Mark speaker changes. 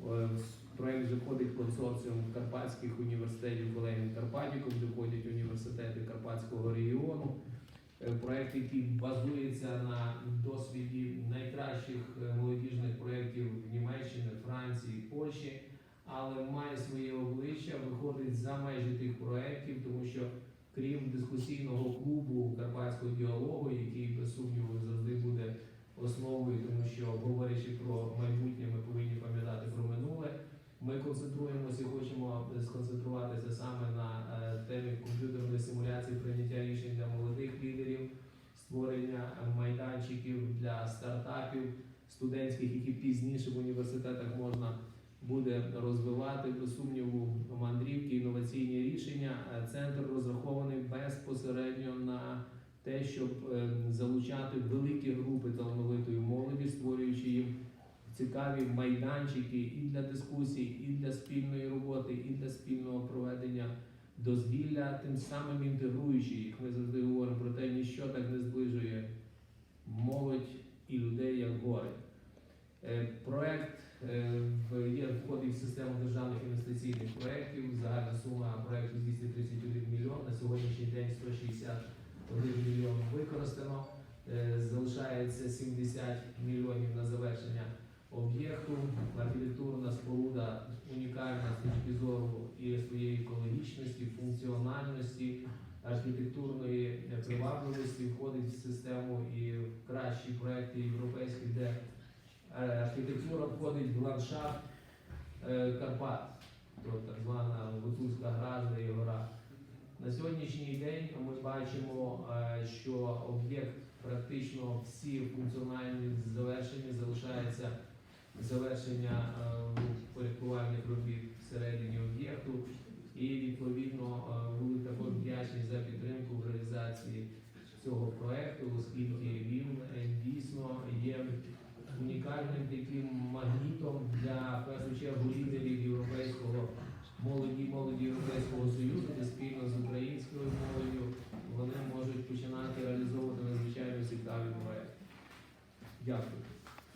Speaker 1: Е, Проект вже входить консорціум карпатських університетів Колегіум Карпатікум, де входять університети Карпатського регіону. Е, Проект, який базується на досвіді найкращих е, молодіжних проєктів Німеччини, Франції, Польщі, але має своє обличчя, виходить за межі тих проєктів, тому що крім дискусійного клубу карпатського діалогу, який без сумніву завжди буде основою, тому що говорячи про майбутнє, ми повинні пам'ятати про минуле. Ми концентруємося і хочемо сконцентруватися саме на е, темі комп'ютерної симуляції прийняття рішень для молодих лідерів, створення е, майданчиків для стартапів студентських, які пізніше в університетах можна буде розвивати без сумніву мандрівки, інноваційні рішення. Е, Центр розрахований безпосередньо на те, щоб е, залучати великі групи талановитої молоді, створюючи їм цікаві майданчики і для дискусій, і для спільної роботи, і для спільного проведення дозвілля, тим самим інтегруючи їх. Ми завжди говоримо про те, ніщо так не зближує молодь і людей, як гори. Е, Проект е, є входить в систему державних інвестиційних проєктів. Загальна сума проєкту 231 мільйон. На сьогоднішній день 161 мільйон використано. Е, Залишається 70 мільйонів на завершення. Архітектурна споруда унікальна з точки зору і своєї екологічності, функціональності, архітектурної привабливості входить в систему і в кращі проекти європейські, де е, архітектура входить в ландшафт е, Карпат, то так звана Гуцульська гражда і гора. На сьогоднішній день ми бачимо, е, що об'єкт практично всі функціональні завершення залишається завершення е, порядкувальних робіт всередині об'єкту. І відповідно е, були також вдячні за підтримку в реалізації цього проекту, оскільки він е, дійсно є унікальним таким магнітом для в першу чергу лідерів європейського молоді, молоді європейського союзу, де спільно з українською мовою вони можуть починати реалізовувати надзвичайно цікаві проекти. Дякую.